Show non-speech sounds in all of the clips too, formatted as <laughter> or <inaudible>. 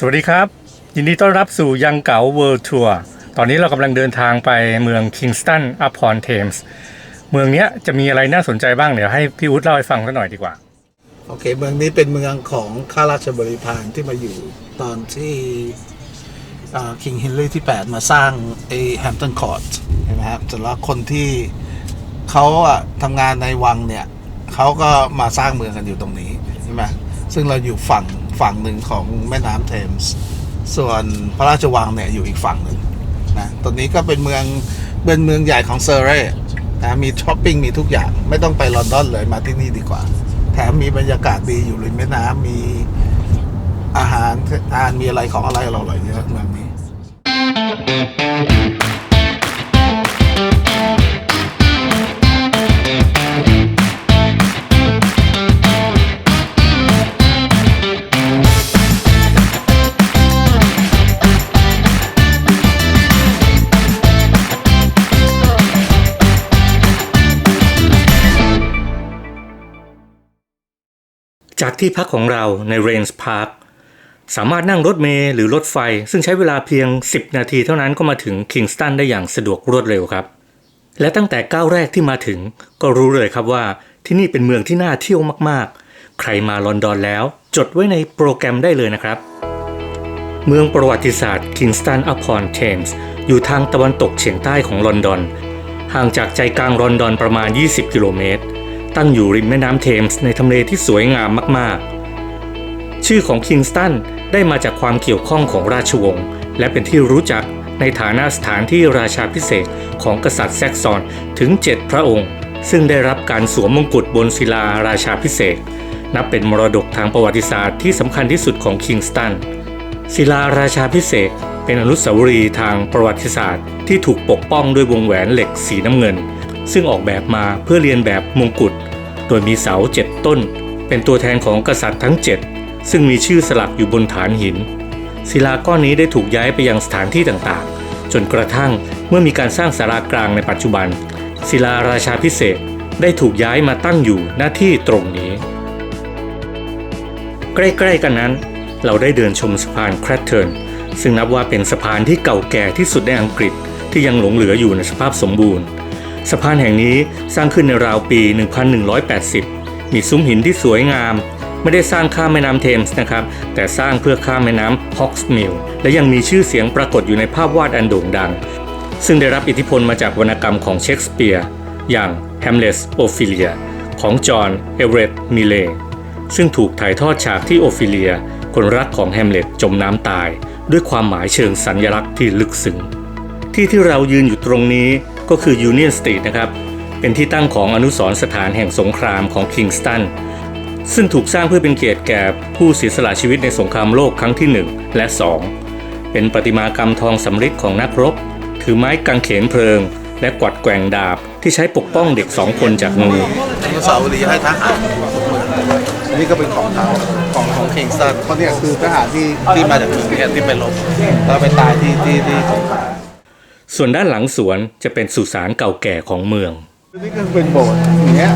สวัสดีครับ ยินดีต้อนรับสู่ยังเก๋าเวิลด์ทัวร์ตอนนี้เรากำลังเดินทางไปเมืองคิงสตันอัพพอนเทมส์เมืองนี้จะมีอะไรน่าสนใจบ้าง เดี๋ยวให้พี่วุฒิเล่าให้ฟังสักหน่อยดีกว่า โอเค เมืองนี้เป็นเมืองของข้าราชบริพารที่มาอยู่ตอนที่คิงเฮนรี่ที่ 8 มาสร้างไอแฮมตันคอร์ t ใช่ไหมครับแต่แล้วคนที่เขาอะทำงานในวังเนี่ยเขาก็มาสร้างเมืองกันอยู่ตรงนี้ใช่ไหมซึ่งเราอยู่ฝั่ง ฝั่งหนึ่งของแม่น้ำเทมส์ส่วนพระราชวังเนี่ยอยู่อีกฝั่งหนึ่งนะตอนนี้ก็เป็นเมืองเป็นเมืองใหญ่ของเซอร์เรย์นะมีช้อปปิ้งมีทุกอย่างไม่ต้องไปลอนดอนเลยมาที่นี่ดีกว่า แถมมีบรรยากาศดีอยู่ริมแม่น้ำมีอาหารทานมีอะไรของอะไรอร่อยเยอะเมืองนี้ จากที่พักของเราในเรนส์พาร์คสามารถนั่งรถเมล์หรือรถไฟ ซึ่งใช้เวลาเพียง 10 นาทีเท่านั้นก็มาถึงคิงสตันได้อย่างสะดวกรวดเร็วครับ และตั้งแต่ก้าวแรกที่มาถึงก็รู้เลยครับว่าที่นี่เป็นเมืองที่น่าเที่ยวมากๆ ใครมาลอนดอนแล้ว จดไว้ในโปรแกรมได้เลยนะครับ เมืองประวัติศาสตร์คิงสตันอัพพอนเทมส์อยู่ทางตะวันตกเฉียงใต้ของลอนดอน ห่างจากใจกลางลอนดอนประมาณ 20 กิโลเมตร ตั้งอยู่ริมแม่น้ำเทมส์ในทำเลที่สวยงามมากๆ ชื่อของคิงสตันได้มาจากความเกี่ยวข้องของราชวงศ์และเป็นที่รู้จักในฐานะสถานที่ราชาพิเศษของกษัตริย์แซกซอนถึง 7 พระองค์ ซึ่งได้รับการสวมมงกุฎบนศิลาราชาพิเศษ นับเป็นมรดกทางประวัติศาสตร์ที่สำคัญที่สุดของคิงสตันศิลาราชาพิเศษเป็นอนุสาวรีย์ทางประวัติศาสตร์ ที่ถูกปกป้องด้วยวงแหวนเหล็กสีน้ำเงิน ซึ่งออกแบบมาเพื่อเรียนแบบมงกุฎ โดยมีเสาเจ็ดต้น เป็นตัวแทนของกษัตริย์ทั้ง 7 ซึ่งมีชื่อสลักอยู่บนฐานหิน ศิลาก้อนนี้ได้ถูกย้ายไปยังสถานที่ต่างๆ จนกระทั่งเมื่อมีการสร้างศาลากลางในปัจจุบัน ศิลาราชาพิเศษได้ถูกย้ายมาตั้งอยู่หน้าที่ตรงนี้ ใกล้ๆกันนั้น เราได้เดินชมสะพานแครตเทิร์นซึ่งนับว่าเป็นสะพานที่เก่าแก่ที่สุดในอังกฤษที่ยังหลงเหลืออยู่ในสภาพสมบูรณ์ สะพานแห่งนี้สร้างขึ้นในราวปี 1180 มีซุ้มหินที่สวยงาม ไม่ได้สร้างข้ามแม่น้ำเทมส์นะครับ แต่สร้างเพื่อข้ามแม่น้ำฮอกส์มิลและยังมีชื่อเสียงปรากฏอยู่ในภาพวาดอันโด่งดัง ซึ่งได้รับอิทธิพลมาจากวรรณกรรมของเชคสเปียร์ อย่าง Hamlet Ophelia ของจอห์น เอเวอเรตต์ มิเลซึ่งถูกถ่ายทอดฉากที่โอฟิเลีย คนรักของแฮมเล็ตจมน้ำตาย ด้วยความหมายเชิงสัญญลักษณ์ที่ลึกซึ้งที่ที่เรายืนอยู่ตรงนี้ ก็คือ Union Street นะครับ เป็นที่ตั้งของอนุสรสถานแห่งสงครามของคิงสตัน ซึ่งถูกสร้างเพื่อเป็นเกียรติแก่ผู้เสียสละชีวิตในสงครามโลกครั้งที่ 1 และ 2 เป็นประติมากรรมทองสำริดของนักรบ ถือไม้กางเขนเพลิง และกวัดแกว่งดาบที่ใช้ปกป้องเด็กสองคนจากงูอนุสาวรีย์ให้ทหารทุกองอันนี้ก็เป็นของเขาของของคิงสตันเพราะเนี่ยคือทหารที่ที่มาจากเมืองเนี่ยที่ไปรบแล้วไปตายที่ที่ที่สงคราม ส่วนด้านหลังสวนจะเป็นสุสานเก่าแก่ของเมืองนี่ก็เป็นโบสถ์อย่างเงี้ย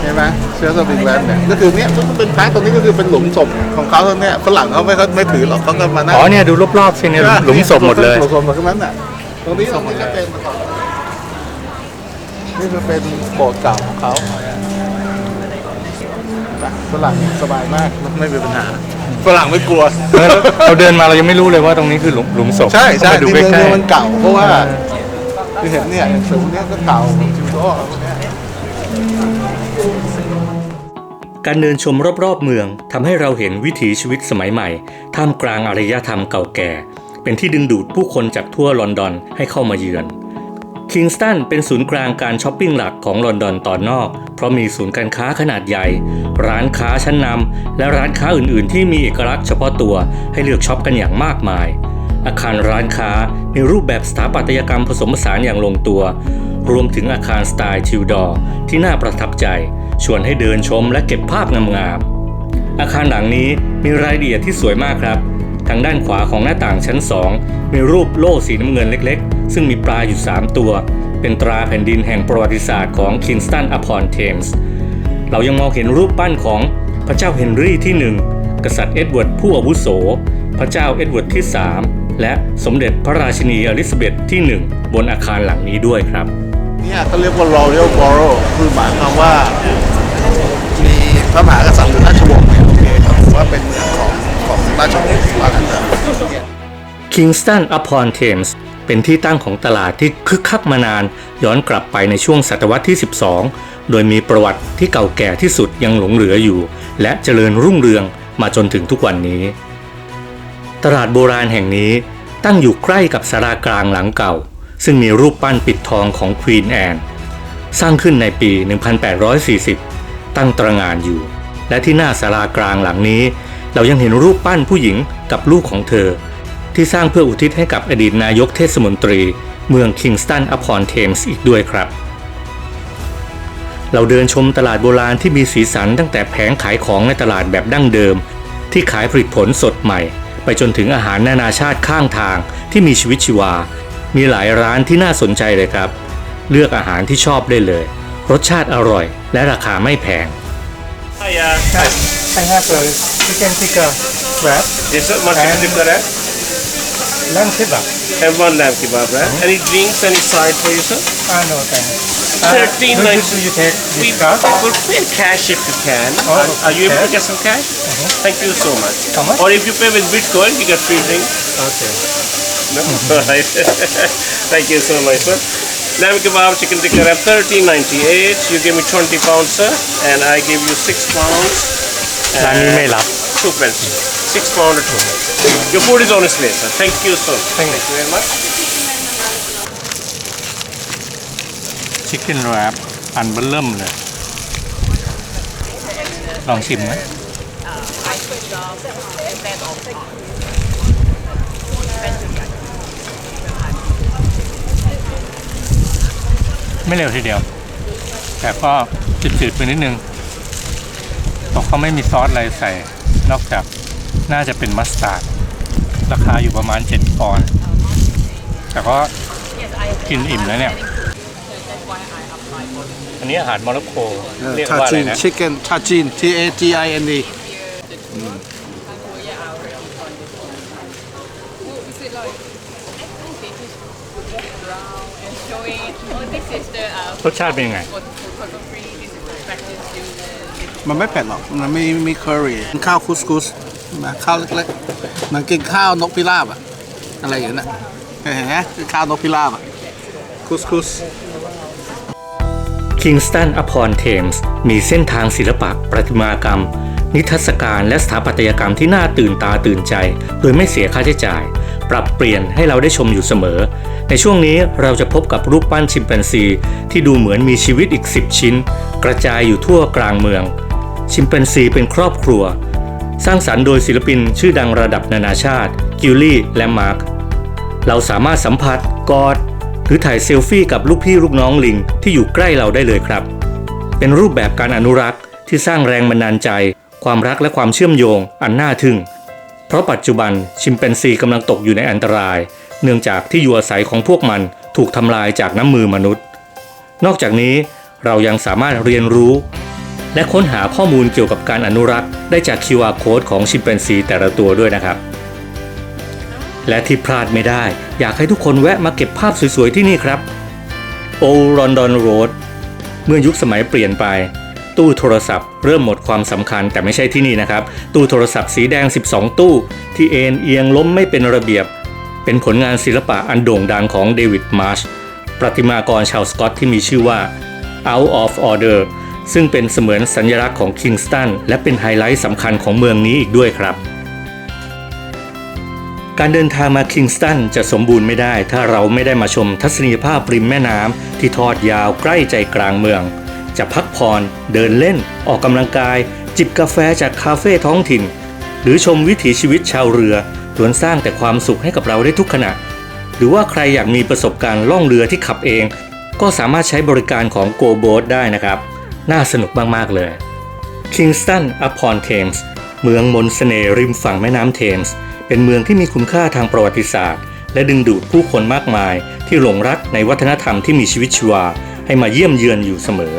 ใช่ไหมเชื้อสปริงแลนด์เนี่ยก็คือเนี่ยมันเป็นพระตรงนี้ก็คือเป็นหลุมศพของเขาตรงเนี้ยฝรั่งเขาไม่เขาไม่ถือหรอกเขาก็มานั่งอ๋อเนี่ยดูรอบๆสิเนี่ยหลุมศพหมดเลยหลุมศพหมดทั้งนั้นน่ะตรงนี้ตรงนี้ก็เป็นมาก่อนนี่คือเป็นโบสถ์เก่าของเขา ฝรั่งสบายมากไม่มีปัญหาฝรั่งไม่กลัว เราเดินมาเรายังไม่รู้เลยว่าตรงนี้คือหลุมหลุมศพใช่ใช่มาดูที่ใกเมืองล้เมืองมันเก่าเพราะว่าคือเห็นเนี่ยสูงเนี่ยก็เก่าจิวโร่พวกเนี้ยๆการเดินชมรอบๆเมืองทำให้เราเห็นวิถีชีวิตสมัยใหม่ ท่ามกลางอารยธรรมเก่าแก่ เป็นที่ดึงดูดผู้คนจากทั่วลอนดอนให้เข้ามาเยือน คิงสตันเป็นศูนย์กลางการช้อปปิ้งหลักของลอนดอนตอนนอก เพราะมีศูนย์การค้าขนาดใหญ่ ร้านค้าชั้นนำและร้านค้าอื่น ๆ ที่มีเอกลักษณ์เฉพาะตัวให้เลือกช็อปกันอย่างมากมาย อาคารร้านค้ามีรูปแบบสถาปัตยกรรมผสมผสานอย่างลงตัว รวมถึงอาคารสไตล์ทิวดอร์ที่น่าประทับใจ ชวนให้เดินชมและเก็บภาพงามๆอาคารหลังนี้มีรายละเอียดที่สวยมากครับ ทางด้านขวาของหน้าต่างชั้น 2 มีรูปโล่สีน้ำเงินเล็กๆ ซึ่งมีปลาอยู่ 3 ตัว เป็นตราแผ่นดินแห่งประวัติศาสตร์ของ Kingston upon Thames เรายังมองเห็นรูปปั้นของพระเจ้าเฮนรี่ที่ 1 กษัตริย์เอ็ดเวิร์ดผู้อาวุโส พระเจ้าเอ็ดเวิร์ดที่ 3 และสมเด็จพระราชินีอลิซาเบธที่ 1 บนอาคารหลังนี้ด้วยครับเนี่ยเขาเรียกว่า Royal Borough คือหมายความว่ามีพระมหากษัตริย์หรือราชวงศ์เนี่ยโอเคเขาถือว่าเป็น มืองของของราชวงศ์ว่ากันเถอะ Kingston upon Thames เป็นที่ตั้งของตลาดที่คึกคักมานาน ย้อนกลับไปในช่วงศตวรรษที่ 12 โดยมีประวัติที่เก่าแก่ที่สุดยังหลงเหลืออยู่ และเจริญรุ่งเรืองมาจนถึงทุกวันนี้ ตลาดโบราณแห่งนี้ตั้งอยู่ใกล้กับสารากลางหลังเก่า ซึ่งมีรูปปั้นปิดทองของควีนแอนสร้างขึ้นในปี 1840 ตั้งตระหงานอยู่ และที่หน้าศาลากลางหลังนี้ เรายังเห็นรูปปั้นผู้หญิงกับลูกของเธอ ที่สร้างเพื่ออุทิศให้กับอดีตนายกเทศมนตรี เมืองคิงสตันอพอนเทมส์อีกด้วยครับ เราเดินชมตลาดโบราณที่มีสีสันตั้งแต่แผงขายของในตลาดแบบดั้งเดิม ที่ขายผลิตผลสดใหม่ ไปจนถึงอาหารนานาชาติข้างทางที่มีชีวิตชีวา มีหลายร้านที่น่าสนใจเลยครับ เลือกอาหารที่ชอบได้เลย รสชาติอร่อย และราคาไม่แพง Hiya. I have a chicken tikka wrap Yes, sir. Much And- chicken है. lamb kebab. Have one lamb kebab, right? Mm-hmm. Any drinks, any side for you, sir? Ah, no thanks. You, ninety. do you take this card? will pay cash if you can. Oh, are, are you able to get some cash? Mm-hmm. Thank you so much. How much? Or if you pay with Bitcoin, you get free drinks. Okay. No? Mm-hmm. <laughs> Alright. <laughs> Thank you so much, sir. Lamb kebab, chicken tikka wrap, thirteen ninety eight. You give me twenty pounds, sir, and I give you six pounds. ร้านนี้ไม่รับ Two pence. Six pound or two pence. Your food is on its way, sir. Thank you, sir. Thank you. very much. chicken wrap อันเบิ่มเลย ลองชิมไหม ไม่เร็วทีเดียว แต่ก็จืดๆไปนิดนึงเพราะเขาไม่มีซอสอะไรใส่ นอกจากน่าจะเป็นมัสตาร์ด ราคาอยู่ประมาณ 7 ปอนด์แต่ก็กินอิ่มแล้วเนี่ย อันนี้อาหารโมร็อกโกเรียกว่าอะไรนะ Chicken Tajin T A G I N E รสชาติเป็นยังไง for for cotton free. This is the practice use. มันไม่เผ็ดหรอก มันมีมีเคอรี่ข้าวคุสคุสมาข้าวเล็กๆเหมันกินข้าวนกพิราบอะอะไรอย่างนั้นอะเห็นไหมคือข้าวนกพิราบอะคุสคุส Kingston upon Thames มีเส้นทางศิลปะ ประติมากรรม นิทรรศการและสถาปัตยกรรมที่น่าตื่นตาตื่นใจ โดยไม่เสียค่าใช้จ่าย ปรับเปลี่ยนให้เราได้ชมอยู่เสมอ ในช่วงนี้เราจะพบกับรูปปั้นชิมแปนซี ที่ดูเหมือนมีชีวิตอีก 10 ชิ้น กระจายอยู่ทั่วกลางเมือง ชิมแปนซีเป็นครอบครัว สร้างสรรค์โดยศิลปินชื่อดังระดับนานาชาติ กิลลี่และมาร์คเราสามารถสัมผัสกอดหรือถ่ายเซลฟี่กับลูกพี่ลูกน้องลิงที่อยู่ใกล้เราได้เลยครับ เป็นรูปแบบการอนุรักษ์ที่สร้างแรงบันดาลใจ ความรักและความเชื่อมโยงอันน่าทึ่ง เพราะปัจจุบันชิมแปนซีกำลังตกอยู่ในอันตราย เนื่องจากที่อยู่อาศัยของพวกมันถูกทำลายจากน้ำมือมนุษย์ นอกจากนี้เรายังสามารถเรียนรู้ และค้นหาข้อมูลเกี่ยวกับการอนุรักษ์ ได้จาก QR code ของชิมแปนซีแต่ละตัวด้วยนะครับ และที่พลาดไม่ได้ อยากให้ทุกคนแวะมาเก็บภาพสวยๆที่นี่ครับ Old London Road เมื่อยุคสมัยเปลี่ยนไป ตู้โทรศัพท์เริ่มหมดความสำคัญแต่ไม่ใช่ที่นี่นะครับ ตู้โทรศัพท์สีแดง 12 ตู้ ที่เอ็นเอียงล้มไม่เป็นระเบียบ เป็นผลงานศิลปะอันโด่งดังของเดวิดมาร์ชประติมากรชาวสกอตที่มีชื่อว่า Out of Order ซึ่งเป็นเสมือนสัญลักษณ์ของคิงสตันและเป็นไฮไลท์สำคัญของเมืองนี้อีกด้วยครับ การเดินทางมาคิงสตันจะสมบูรณ์ไม่ได้ ถ้าเราไม่ได้มาชมทัศนียภาพริมแม่น้ำที่ทอดยาวใกล้ใจกลางเมือง จะพักผ่อนเดินเล่น ออกกำลังกาย จิบกาแฟจากคาเฟ่ท้องถิ่น หรือชมวิถีชีวิตชาวเรือล้วนสร้างแต่ความสุขให้กับเราได้ทุกขณะ หรือว่าใครอยากมีประสบการณ์ล่องเรือที่ขับเอง ก็สามารถใช้บริการของ Go Boat ได้นะครับ น่าสนุกมาก ๆ เลย Kingston upon Thames เมืองมนต์เสน่ห์ริมฝั่งแม่น้ำเทมส์เป็นเมืองที่มีคุณค่าทางประวัติศาสตร์ และดึงดูดผู้คนมากมายที่หลงรักในวัฒนธรรมที่มีชีวิตชีวาให้มาเยี่ยมเยือนอยู่เสมอ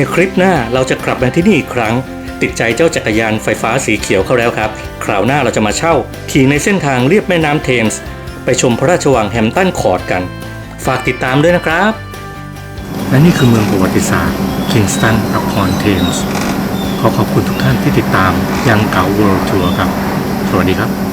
ในคลิปหน้าเราจะกลับมาที่นี่อีกครั้ง ติดใจเจ้าจักรยานไฟฟ้าสีเขียวเขาแล้วครับ คราวหน้าเราจะมาเช่า ขี่ในเส้นทางเลียบแม่น้ำเทมส์ ไปชมพระราชวังแฮมป์ตันคอร์ดกัน ฝากติดตามด้วยนะครับ และนี่คือเมืองประวัติศาสตร์คิงสตันอพอนเทมส์ขอขอบคุณทุกท่านที่ติดตามยังเก่า World Tour ครับ สวัสดีครับ